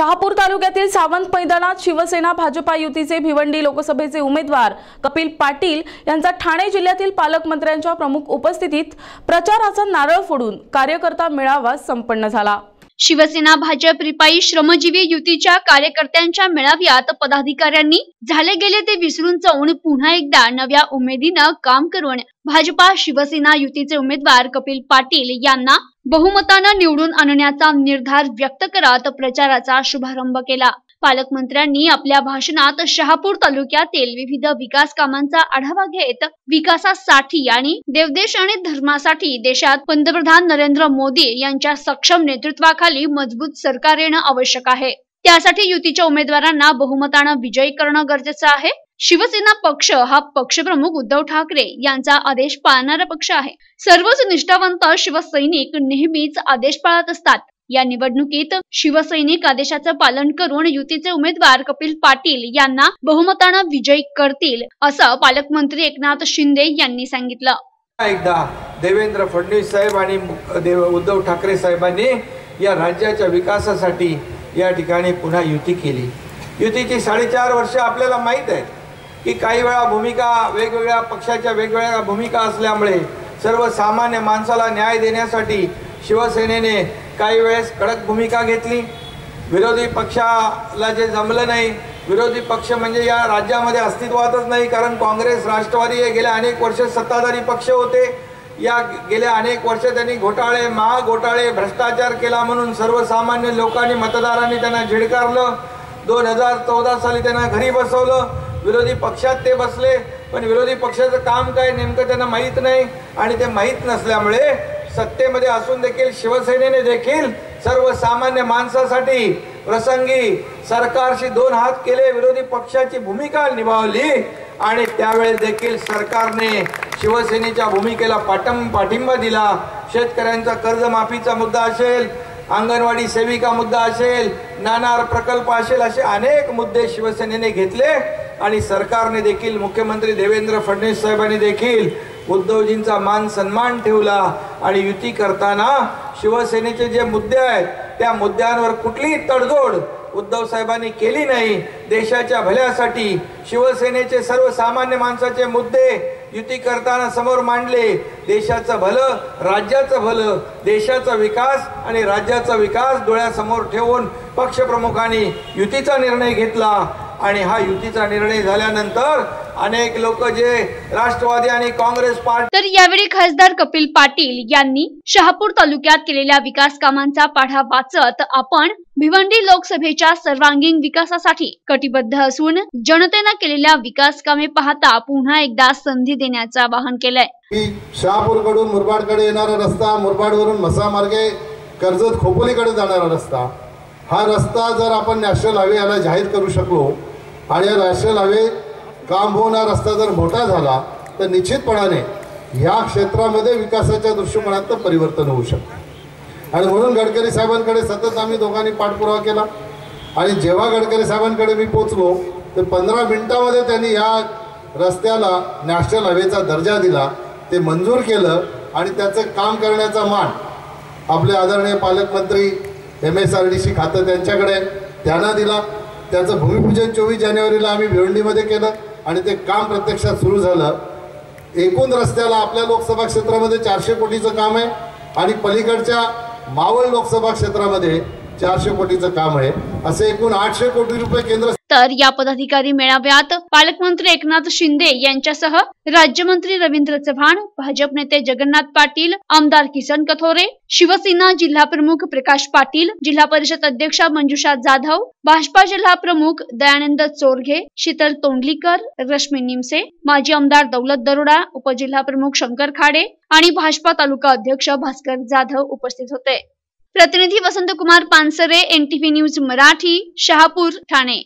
शहापूर तालुक्यातील सावंत मैदानात शिवसेना भाजपा युतीचे भिवंडी लोकसभेचे उमेदवार कपिल पाटील यांचा ठाणे जिल्ह्यातील पालकमंत्र्यांच्या प्रमुख उपस्थितीत प्रचाराचा नारळ फोडून कार्यकर्ता मेळावा संपन्न झाला. शिवसेना भाजप रिपाई श्रमजीवी युतीच्या कार्यकर्त्यांच्या मेळाव्यात पदाधिकाऱ्यांनी झाले गेले ते विसरून जाऊन पुन्हा एकदा नव्या उमेदीनं काम करून भाजपा शिवसेना युतीचे उमेदवार कपिल पाटील यांना बहुमतानं निवडून आणण्याचा निर्धार व्यक्त करत प्रचाराचा शुभारंभ केला. पालकमंत्र्यांनी आपल्या भाषणात शहापूर तालुक्यातील विविध विकास कामांचा आढावा घेत विकासासाठी आणि देवदेश आणि धर्मासाठी देशात पंतप्रधान नरेंद्र मोदी यांच्या सक्षम नेतृत्वाखाली मजबूत सरकार येणं आवश्यक आहे. त्यासाठी युतीच्या उमेदवारांना बहुमतानं विजयी करणं गरजेचं आहे. शिवसेना पक्ष हा पक्षप्रमुख उद्धव ठाकरे यांचा आदेश पाळणारा पक्ष आहे. सर्वच निष्ठावंत शिवसैनिक नेहमीच आदेश पाळत असतात. या निवडणुकीत शिवसैनिक आदेशाचं पालन करून युतीचे उमेदवार कपिल पाटील यांना बहुमतानं विजयी करतील असं पालकमंत्री एकनाथ शिंदे यांनी सांगितलं. एकदा देवेंद्र फडणवीस साहेब आणि देव उद्धव ठाकरे साहेबांनी या राज्याच्या विकासासाठी या ठिकाणी पुन्हा युती केली. युतीची साडेचार वर्ष आपल्याला माहीत आहे की काही वेळा भूमिका वेगवेगळ्या पक्षाच्या वेगवेगळ्या भूमिका असल्यामुळे सर्वसामान्य माणसाला न्याय देण्यासाठी शिवसेनेने काही वेळेस कडक भूमिका घेतली. विरोधी पक्षाला जे जमलं नाही विरोधी पक्ष म्हणजे या राज्यामध्ये अस्तित्वातच नाही कारण काँग्रेस राष्ट्रवादी हे गेल्या अनेक वर्ष सत्ताधारी पक्ष होते. या गेल्या अनेक वर्ष त्यांनी घोटाळे महाघोटाळे भ्रष्टाचार केला म्हणून सर्वसामान्य लोकांनी मतदारांनी त्यांना झिडकारलं. दोन हजार चौदा साली त्यांना घरी बसवलं. विरोधी पक्षात ते बसले पण विरोधी पक्षाचं काम काय नेमकं त्यांना माहीत नाही. आणि ते माहीत नसल्यामुळे सत्तेमध्ये असून देखील शिवसेनेने देखील सर्वसामान्य माणसासाठी प्रसंगी सरकारशी दोन हात केले विरोधी पक्षाची भूमिका निभावली आणि त्यावेळेस देखील सरकारने शिवसेनेच्या भूमिकेला पाठं पाठिंबा दिला. शेतकऱ्यांचा कर्जमाफीचा मुद्दा असेल अंगणवाडी सेविका मुद्दा असेल नाणार प्रकल्प असेल असे अनेक मुद्दे शिवसेनेने घेतले आणि सरकारने देखील मुख्यमंत्री देवेंद्र फडणवीस साहेबांनी देखील उद्धवजींचा मान सन्मान ठेवला आणि युती करताना शिवसेनेचे जे मुद्दे आहेत त्या मुद्द्यांवर कुठलीही तडजोड उद्धव साहेबांनी केली नाही. देशाच्या भल्यासाठी शिवसेनेचे सर्वसामान्य माणसाचे मुद्दे युती करताना समोर मांडले देशाचं भलं राज्याचं भलं देशाचा विकास आणि राज्याचा विकास डोळ्यासमोर ठेवून पक्षप्रमुखांनी युतीचा निर्णय घेतला. आणि हा युतीचा निर्णय झाल्यानंतर अनेक लोक जे राष्ट्रवादी आणि काँग्रेस पार्टी तर यावेळी खासदार कपिल पाटील यांनी शहापूर तालुक्यात केलेल्या विकास कामांचा पाढा वाचत आपण भिवंडी लोकसभेच्या सर्वांगीण विकासासाठी कटिबद्ध असून जनतेनं केलेल्या विकास कामे पाहता पुन्हा एकदा संधी देण्याचं आवाहन केलंय. की शहापूरकडून मुरबाडकडे येणारा रस्ता मुरबाडवरून म्हसामार्गे कर्जत खोपोलीकडे जाणारा रस्ता हा रस्ता जर आपण नॅशनल हायवे याला जाहीर करू शकलो आणि या नॅशनल हायवे काम होऊन हा रस्ता जर मोठा झाला तर निश्चितपणाने ह्या क्षेत्रामध्ये विकासाच्या दृष्टिकोनात परिवर्तन होऊ शकतं. आणि म्हणून गडकरी साहेबांकडे सतत आम्ही दोघांनी पाठपुरावा केला. आणि जेव्हा गडकरी साहेबांकडे मी पोचलो तर पंधरा मिनिटामध्ये त्यांनी या रस्त्याला नॅशनल हायवेचा दर्जा दिला. ते मंजूर केलं आणि त्याचं काम करण्याचा मान आपले आदरणीय पालकमंत्री M S R D C खातं त्यांच्याकडे त्यांना दिला. त्याचं भूमिपूजन चोवीस जानेवारीला आम्ही भिवंडीमध्ये केलं आणि ते काम प्रत्यक्षात सुरू झालं. एकूण रस्त्याला आपल्या लोकसभा क्षेत्रामध्ये चारशे कोटीचं काम आहे आणि पलीकडच्या मावळ लोकसभा क्षेत्रामध्ये चारशे कोटीचं काम आहे. असे एकूण आठशे कोटी रुपये केंद्र तर या पदाधिकारी मेळाव्यात पालकमंत्री एकनाथ शिंदे यांच्यासह राज्यमंत्री रवींद्र चव्हाण भाजप नेते जगन्नाथ पाटील आमदार किसन कथोरे शिवसेना जिल्हा प्रमुख प्रकाश पाटील जिल्हा परिषद अध्यक्षा मंजुषा जाधव भाजपा जिल्हा प्रमुख दयानंद चोरघे शीतल तोंडलीकर रश्मी निमसे माजी आमदार दौलत दरोडा उपजिल्हा प्रमुख शंकर खाडे आणि भाजपा तालुका अध्यक्ष भास्कर जाधव उपस्थित होते. प्रतिनिधी वसंतकुमार पानसरे एनटीव्ही न्यूज मराठी शहापूर ठाणे.